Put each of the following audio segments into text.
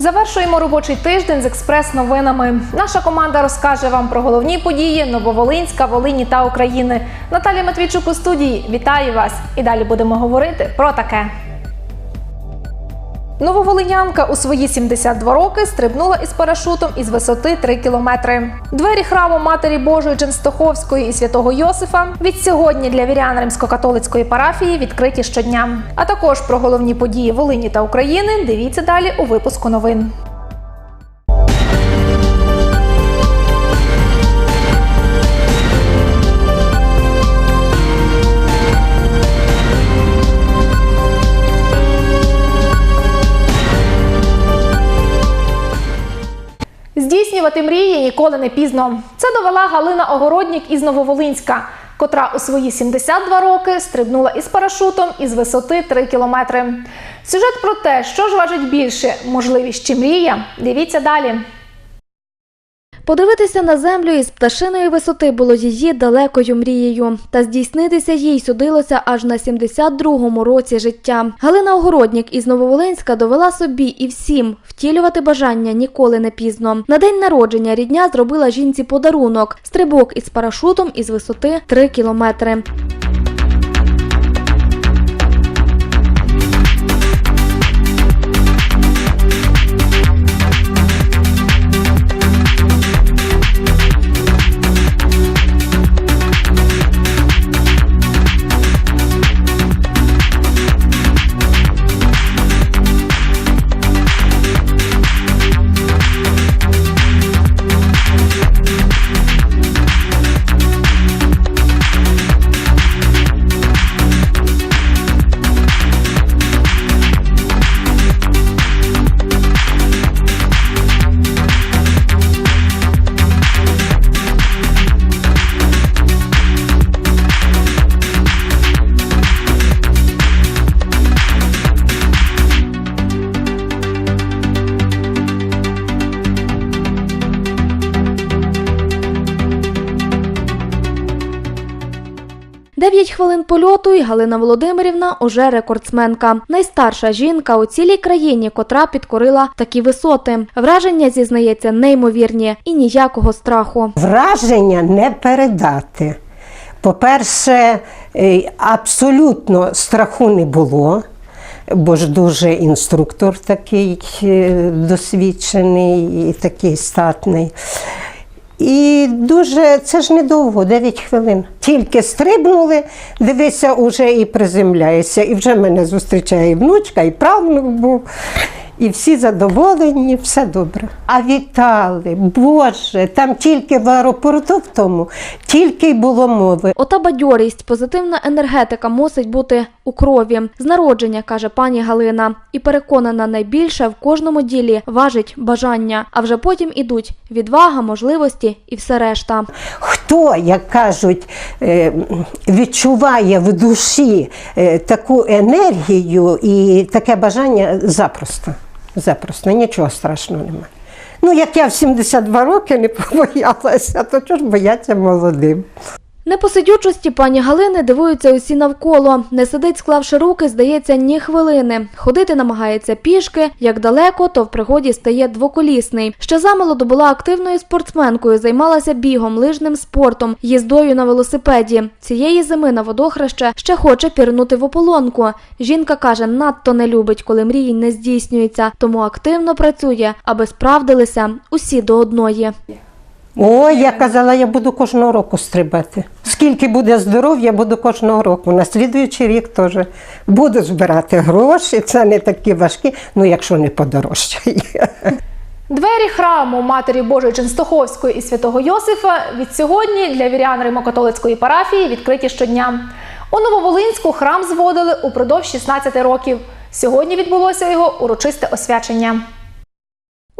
Завершуємо робочий тиждень з експрес-новинами. Наша команда розкаже вам про головні події Нововолинська, Волині та України. Наталія Матвійчук у студії. Вітаю вас! І далі будемо говорити про таке. Нововолинянка у свої 72 роки стрибнула із парашутом із висоти 3 кілометри. Двері храму Матері Божої Дженстоховської і святого Йосифа від сьогодні для вірян римсько-католицької парафії відкриті щодня. А також про головні події Волині та України дивіться далі у випуску новин. Здійснювати мрії ніколи не пізно. Це довела Галина Огороднік із Нововолинська, котра у свої 72 роки стрибнула із парашутом із висоти 3 кілометри. Сюжет про те, що ж важить більше можливість чи мрія. Дивіться далі. Подивитися на землю із пташиної висоти було її далекою мрією, та здійснитися їй судилося аж на 72-му році життя. Галина Огороднік із Нововолинська довела собі і всім втілювати бажання ніколи не пізно. На день народження рідня зробила жінці подарунок стрибок із парашутом із висоти 3 кілометри. Дев'ять хвилин польоту і Галина Володимирівна уже рекордсменка. Найстарша жінка у цілій країні, котра підкорила такі висоти. Враження зізнається неймовірні і ніякого страху. Враження не передати. По-перше, е, абсолютно страху не було, бо ж дуже інструктор такий е, досвідчений і такий статний. І дуже, це ж недовго, 9 хвилин. Тільки стрибнули, дивися, уже і приземляєшся. І вже мене зустрічає і внучка, і правнук був. І всі задоволені, все добре. А вітали, Боже, там тільки в аеропорту в тому, тільки й було мови. Ота бадьорість, позитивна енергетика мусить бути у крові. З народження, каже пані Галина, і переконана, найбільше в кожному ділі важить бажання, а вже потім ідуть відвага, можливості і все решта. Хто, як кажуть, е, відчуває в душі е, таку енергію і таке бажання запросто. Запросто, нічого страшного немає. Ну, як я в 72 роки не побоялася, то чого ж бояться молодим? Непосидючості пані Галини дивуються усі навколо. Не сидить, склавши руки, здається, ні хвилини. Ходити намагається пішки. Як далеко, то в пригоді стає двоколісний. Ще замолоду була активною спортсменкою, займалася бігом, лижним спортом, їздою на велосипеді. Цієї зими на водохреще ще хоче пірнути в ополонку. Жінка каже, надто не любить, коли мрії не здійснюються, тому активно працює, аби справдилися усі до одної. О, я казала, я буду кожного року стрибати. Скільки буде здоров'я, буду кожного року. На слідуючий рік теж буду збирати гроші. Це не такі важкі, ну якщо не подорожчає. Двері храму Матері Божої Ченстоховської і святого Йосифа від сьогодні для вірян Римо-католицької парафії відкриті щодня. У Нововолинську храм зводили упродовж 16 років. Сьогодні відбулося його урочисте освячення.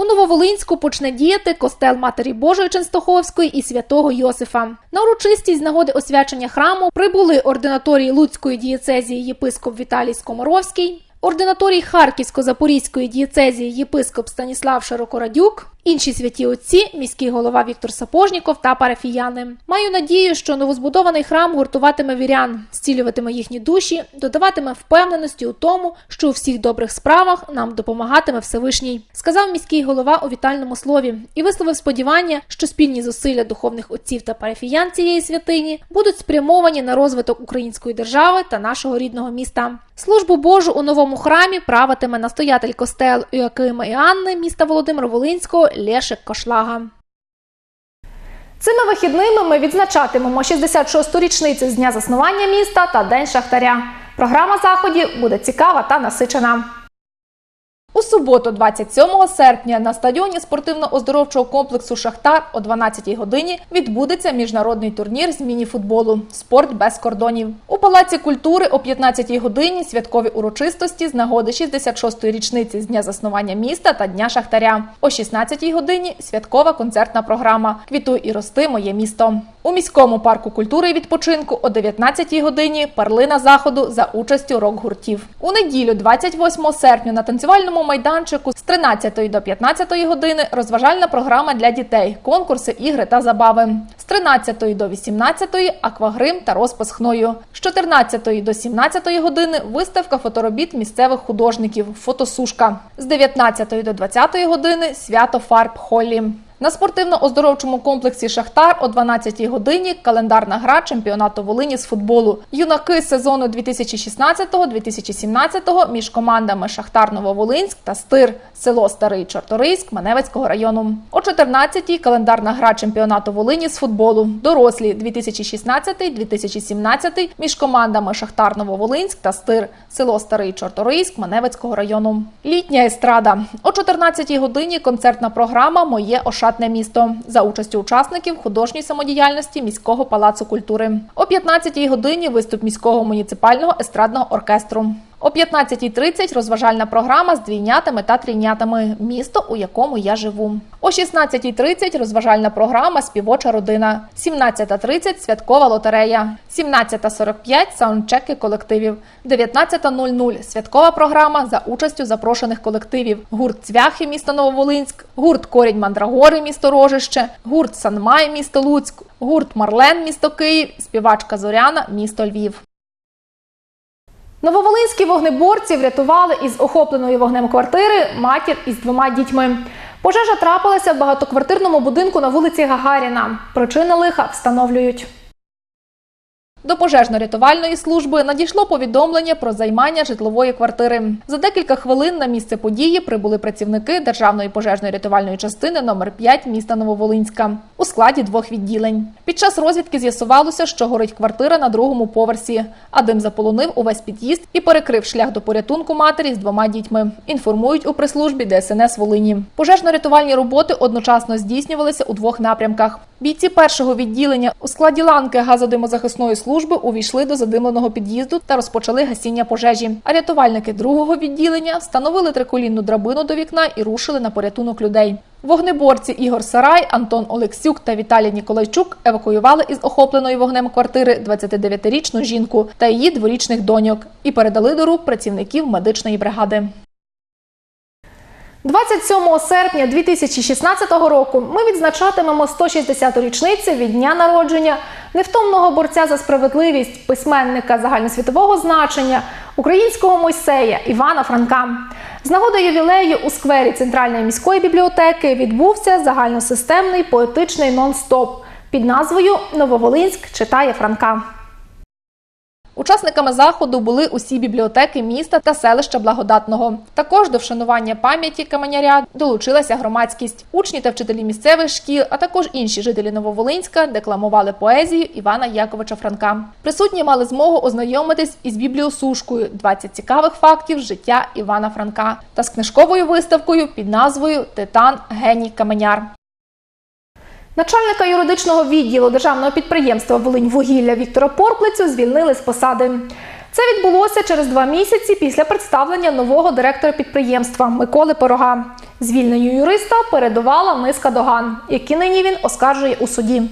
У Нововолинську почне діяти костел Матері Божої Ченстоховської і святого Йосифа. На урочистість з нагоди освячення храму прибули ординаторії Луцької дієцезії єпископ Віталій Скоморовський, ординаторій Харківсько-Запорізької дієцезії єпископ Станіслав Широкорадюк, Інші святі отці, міський голова Віктор Сапожніков та парафіяни. Маю надію, що новозбудований храм гуртуватиме вірян, зцілюватиме їхні душі, додаватиме впевненості у тому, що у всіх добрих справах нам допомагатиме Всевишній, сказав міський голова у вітальному слові і висловив сподівання, що спільні зусилля духовних отців та парафіян цієї святині будуть спрямовані на розвиток української держави та нашого рідного міста. Службу Божу у новому храмі правитиме настоятель костел Іоакима і Анни міста Володимира Волинського Лешик Кошлага. Цими вихідними ми відзначатимемо 66-ту річницю з дня заснування міста та День Шахтаря. Програма заходів буде цікава та насичена. У суботу, 27 серпня, на стадіоні спортивно-оздоровчого комплексу Шахтар о 12 годині відбудеться міжнародний турнір з міні-футболу Спорт без кордонів. У палаці культури о 15 годині святкові урочистості з нагоди 66-ї річниці з дня заснування міста та Дня Шахтаря. О 16 годині святкова концертна програма Квітуй і рости моє місто. У міському парку культури і відпочинку о 19 годині парлина заходу за участю рок-гуртів. У неділю, 28 серпня, на танцювальному майданчику з 13 до 15 години розважальна програма для дітей, конкурси, ігри та забави. З 13 до 18 аквагрим та розпис хною. З 14 до 17 години виставка фоторобіт місцевих художників, фотосушка. З 19 до 20 години свято фарб Холлі. На спортивно-оздоровчому комплексі Шахтар о 12-й годині календарна гра чемпіонату Волині з футболу. Юнаки сезону 2016-2017 між командами Шахтар Нововолинськ та Стир, село Старий Чорторийськ Маневицького району. О 14-й календарна гра чемпіонату Волині з футболу. Дорослі 2016-2017 між командами Шахтар Нововолинськ та Стир, село Старий Чорторийськ Маневицького району. Літня естрада. О 14-й годині концертна програма Моє ошатне місто за участю учасників художньої самодіяльності міського палацу культури. О 15-й годині виступ міського муніципального естрадного оркестру. О 15.30 розважальна програма з двійнятами та трійнятами місто, у якому я живу. О 16.30 розважальна програма Співоча родина. 17.30 святкова лотерея. 17.45 саундчеки колективів. 19.00 святкова програма за участю запрошених колективів. Гурт Цвяхи місто Нововолинськ, гурт Корінь Мандрагори місто Рожище, гурт Санмай місто Луцьк, гурт Марлен місто Київ, співачка Зоряна місто Львів. Нововолинські вогнеборці врятували із охопленої вогнем квартири матір із двома дітьми. Пожежа трапилася в багатоквартирному будинку на вулиці Гагаріна. Причини лиха встановлюють. До пожежно-рятувальної служби надійшло повідомлення про займання житлової квартири. За декілька хвилин на місце події прибули працівники Державної пожежної рятувальної частини номер 5 міста Нововолинська у складі двох відділень. Під час розвідки з'ясувалося, що горить квартира на другому поверсі, а дим заполонив увесь під'їзд і перекрив шлях до порятунку матері з двома дітьми. Інформують у прес-службі ДСНС Волині. Пожежно-рятувальні роботи одночасно здійснювалися у двох напрямках. Бійці першого відділення у складі ланки газодимозахисної служби увійшли до задимленого під'їзду та розпочали гасіння пожежі. А рятувальники другого відділення встановили триколінну драбину до вікна і рушили на порятунок людей. Вогнеборці Ігор Сарай, Антон Олексюк та Віталій Ніколайчук евакуювали із охопленої вогнем квартири 29-річну жінку та її дворічних доньок і передали до рук працівників медичної бригади. 27 серпня 2016 року ми відзначатимемо 160-ту річницю від дня народження невтомного борця за справедливість, письменника загальносвітового значення, українського Мойсея Івана Франка. З нагоди ювілею у сквері Центральної міської бібліотеки відбувся загальносистемний поетичний нон-стоп під назвою Нововолинськ читає Франка. Учасниками заходу були усі бібліотеки міста та селища Благодатного. Також до вшанування пам'яті каменяря долучилася громадськість. Учні та вчителі місцевих шкіл, а також інші жителі Нововолинська декламували поезію Івана Яковича Франка. Присутні мали змогу ознайомитись із бібліосушкою «20 цікавих фактів життя Івана Франка та з книжковою виставкою під назвою Титан Геній Каменяр. Начальника юридичного відділу державного підприємства Волиньвугілля Віктора Порплицю звільнили з посади. Це відбулося через два місяці після представлення нового директора підприємства Миколи Порога. Звільненню юриста передувала низка доган, які нині він оскаржує у суді.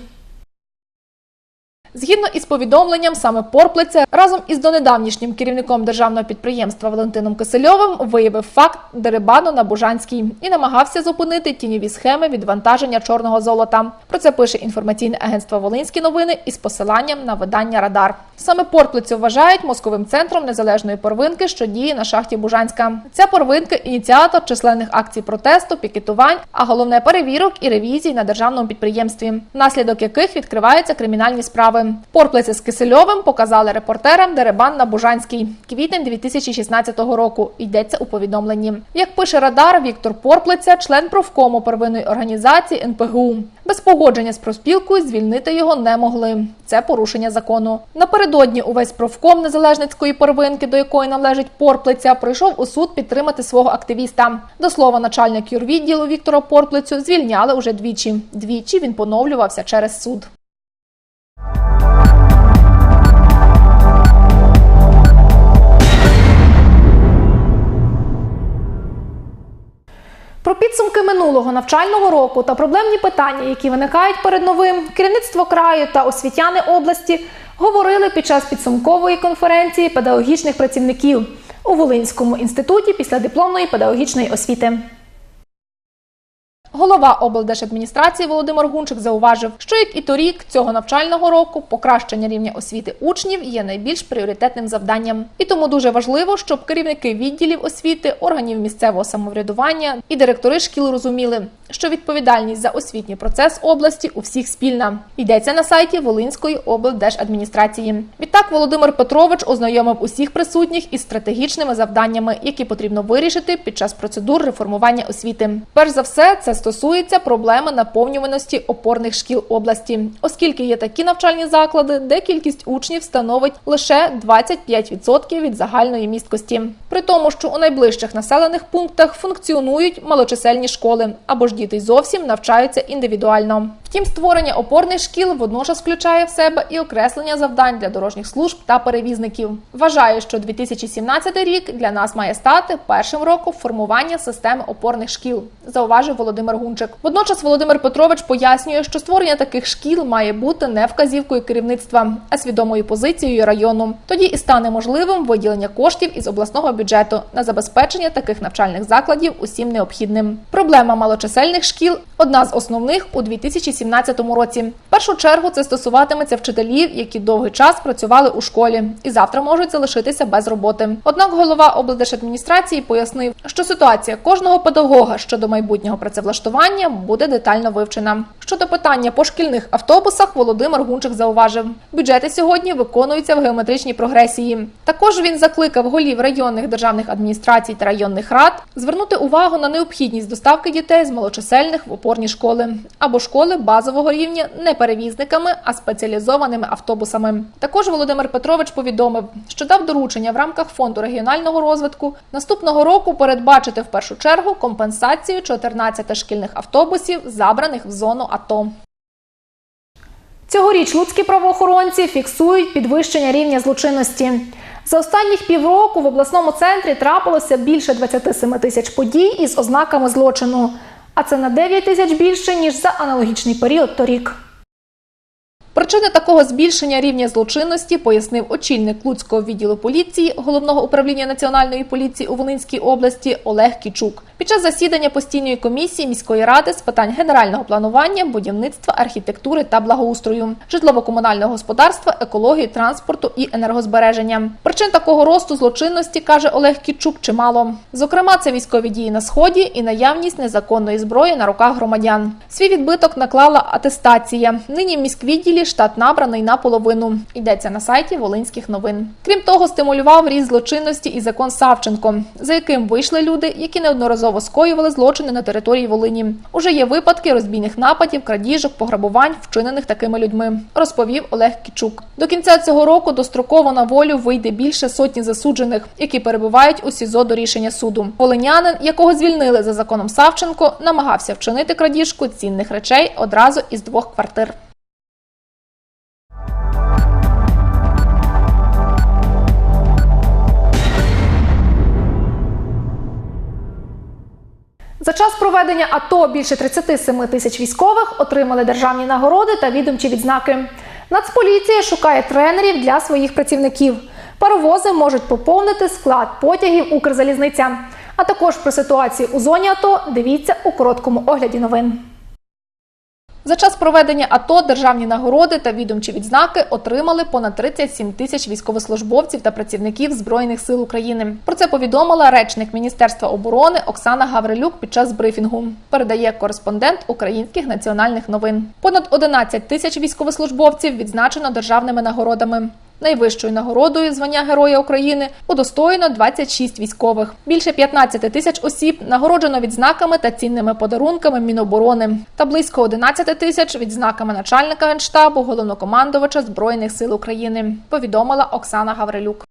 Згідно із повідомленням, саме Порплиця разом із донедавнішнім керівником державного підприємства Валентином Кисельовим виявив факт дерибану на Бужанській і намагався зупинити тіньові схеми відвантаження чорного золота. Про це пише інформаційне агентство Волинські новини із посиланням на видання Радар. Саме Порплицю вважають мозковим центром незалежної порвинки, що діє на шахті Бужанська. Ця порвинка ініціатор численних акцій протесту, пікетувань, а головне перевірок і ревізій на державному підприємстві, внаслідок яких відкриваються кримінальні справи. Порплиця з Кисельовим показали репортерам Деребан на Бужанській. Квітень 2016 року. Йдеться у повідомленні. Як пише Радар, Віктор Порплиця, член профкому первинної організації НПГУ. Без погодження з профспілкою звільнити його не могли. Це порушення закону. Напередодні увесь профком незалежницької первинки, до якої належить Порплиця, прийшов у суд підтримати свого активіста. До слова, начальник юрвідділу Віктора Порплицю звільняли уже двічі. Двічі він поновлювався через суд. Про підсумки минулого навчального року та проблемні питання, які виникають перед новим, керівництво краю та освітяни області говорили під час підсумкової конференції педагогічних працівників у Волинському інституті післядипломної педагогічної освіти. Голова облдержадміністрації Володимир Гунчик зауважив, що як і торік цього навчального року покращення рівня освіти учнів є найбільш пріоритетним завданням. І тому дуже важливо, щоб керівники відділів освіти, органів місцевого самоврядування і директори шкіл розуміли, що відповідальність за освітній процес області у всіх спільна. Йдеться на сайті Волинської облдержадміністрації. Відтак Володимир Петрович ознайомив усіх присутніх із стратегічними завданнями, які потрібно вирішити під час процедур реформування освіти. Перш за все, це стосується проблеми наповнюваності опорних шкіл області, оскільки є такі навчальні заклади, де кількість учнів становить лише 25% від загальної місткості. При тому, що у найближчих населених пунктах функціонують малочисельні школи або ж діти зовсім навчаються індивідуально. Втім, створення опорних шкіл водночас включає в себе і окреслення завдань для дорожніх служб та перевізників. Вважаю, що 2017 рік для нас має стати першим роком формування системи опорних шкіл, зауважив Володимир Гунчик. Водночас Володимир Петрович пояснює, що створення таких шкіл має бути не вказівкою керівництва, а свідомою позицією району. Тоді і стане можливим виділення коштів із обласного бюджету на забезпечення таких навчальних закладів усім необхідним. Проблема малочисельних шкіл одна з основних у 2017 році. В першу чергу це стосуватиметься вчителів, які довгий час працювали у школі і завтра можуть залишитися без роботи. Однак голова облдержадміністрації пояснив, що ситуація кожного педагога щодо майбутнього працевлаштування буде детально вивчена. Щодо питання по шкільних автобусах, Володимир Гунчик зауважив, бюджети сьогодні виконуються в геометричній прогресії. Також він закликав голів районних державних адміністрацій та районних рад звернути увагу на необхідність доставки дітей з малочисельних в опорні школи або школи базового рівня не перевізниками, а спеціалізованими автобусами. Також Володимир Петрович повідомив, що дав доручення в рамках фонду регіонального розвитку наступного року передбачити в першу чергу компенсацію 14 шкільних автобусів, забраних в зону АТО. Цьогоріч луцькі правоохоронці фіксують підвищення рівня злочинності. За останніх півроку в обласному центрі трапилося більше 27 тисяч подій із ознаками злочину, а це на 9 тисяч більше ніж за аналогічний період торік. Причини такого збільшення рівня злочинності пояснив очільник Луцького відділу поліції головного управління національної поліції у Волинській області Олег Кічук. Під час засідання постійної комісії міської ради з питань генерального планування, будівництва, архітектури та благоустрою, житлово-комунального господарства, екології, транспорту і енергозбереження. Причин такого росту злочинності каже Олег Кічук чимало. Зокрема, це військові дії на сході і наявність незаконної зброї на руках громадян. Свій відбиток наклала атестація. Нині міськвідділі штат набраний наполовину. Йдеться на сайті Волинських новин. Крім того, стимулював ріст злочинності і закон Савченко, за яким вийшли люди, які неодноразово скоювали злочини на території Волині. Уже є випадки розбійних нападів, крадіжок, пограбувань, вчинених такими людьми, розповів Олег Кічук. До кінця цього року достроково на волю вийде більше сотні засуджених, які перебувають у СІЗО до рішення суду. Волинянин, якого звільнили за законом Савченко, намагався вчинити крадіжку цінних речей одразу із двох квартир. За час проведення АТО більше 37 тисяч військових отримали державні нагороди та відомчі відзнаки. Нацполіція шукає тренерів для своїх працівників. Паровози можуть поповнити склад потягів Укрзалізниця. А також про ситуацію у зоні АТО дивіться у короткому огляді новин. За час проведення АТО державні нагороди та відомчі відзнаки отримали понад 37 тисяч військовослужбовців та працівників Збройних сил України. Про це повідомила речник Міністерства оборони Оксана Гаврилюк під час брифінгу. Передає кореспондент українських національних новин. Понад 11 тисяч військовослужбовців відзначено державними нагородами. Найвищою нагородою звання Героя України удостоєно 26 військових. Більше 15 тисяч осіб нагороджено відзнаками та цінними подарунками Міноборони та близько 11 тисяч відзнаками начальника генштабу головнокомандувача збройних сил України. Повідомила Оксана Гаврилюк.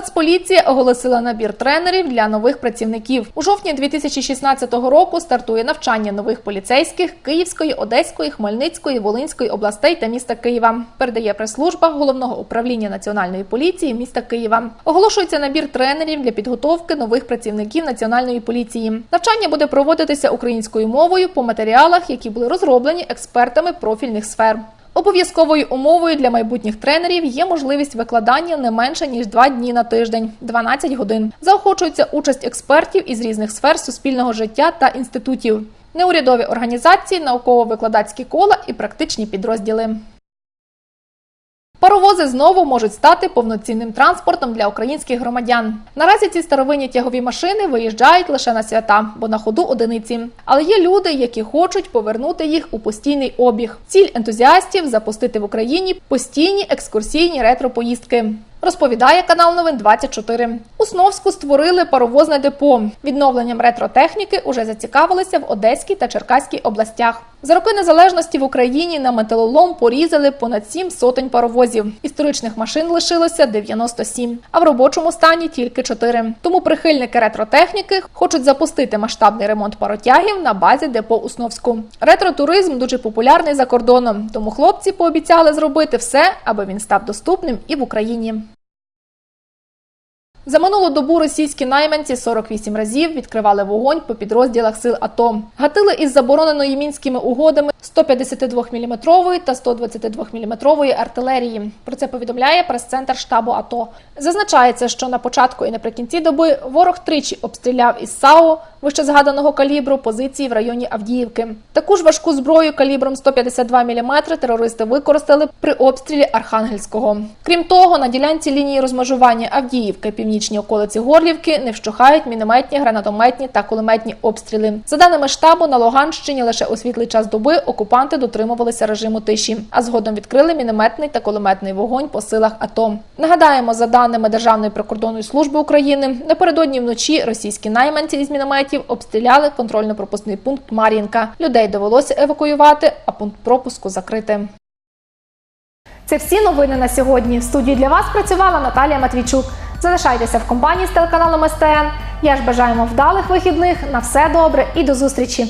Нацполіція оголосила набір тренерів для нових працівників. У жовтні 2016 року стартує навчання нових поліцейських Київської, Одеської, Хмельницької, Волинської областей та міста Києва. Передає прес-служба головного управління національної поліції міста Києва. Оголошується набір тренерів для підготовки нових працівників національної поліції. Навчання буде проводитися українською мовою по матеріалах, які були розроблені експертами профільних сфер. Обов'язковою умовою для майбутніх тренерів є можливість викладання не менше ніж два дні на тиждень 12 годин. Заохочується участь експертів із різних сфер суспільного життя та інститутів, неурядові організації, науково-викладацькі кола і практичні підрозділи. Паровози знову можуть стати повноцінним транспортом для українських громадян. Наразі ці старовинні тягові машини виїжджають лише на свята, бо на ходу одиниці. Але є люди, які хочуть повернути їх у постійний обіг. Ціль ентузіастів запустити в Україні постійні екскурсійні ретро-поїздки. Розповідає канал Новин 24. У Сновську створили паровозне депо. Відновленням ретротехніки уже зацікавилися в Одеській та Черкаській областях. За роки незалежності в Україні на металолом порізали понад сім сотень паровозів. Історичних машин лишилося 97, а в робочому стані тільки 4. Тому прихильники ретротехніки хочуть запустити масштабний ремонт паротягів на базі депо у Сновську. Ретротуризм дуже популярний за кордоном, тому хлопці пообіцяли зробити все, аби він став доступним і в Україні. За минулу добу російські найманці 48 разів відкривали вогонь по підрозділах сил АТО. Гатили із забороненої мінськими угодами 152-мм та 122-мм артилерії. Про це повідомляє прес-центр штабу АТО. Зазначається, що на початку і наприкінці доби ворог тричі обстріляв із САУ вище згаданого калібру позиції в районі Авдіївки. Таку ж важку зброю калібром 152 мм терористи використали при обстрілі Архангельського. Крім того, на ділянці лінії розмежування Авдіївки, північні околиці Горлівки не вщухають мінометні, гранатометні та кулеметні обстріли. За даними штабу, на Луганщині лише у світлий час доби окупанти дотримувалися режиму тиші, а згодом відкрили мінометний та кулеметний вогонь по силах АТО. Нагадаємо, за даними Державної прикордонної служби України, напередодні вночі російські найманці із мінометів обстріляли контрольно-пропускний пункт Мар'їнка. Людей довелося евакуювати, а пункт пропуску закрити. Це всі новини на сьогодні. В студії для вас працювала Наталія Матвійчук. Залишайтеся в компанії з телеканалом СТН. Я ж бажаємо вдалих вихідних. На все добре і до зустрічі!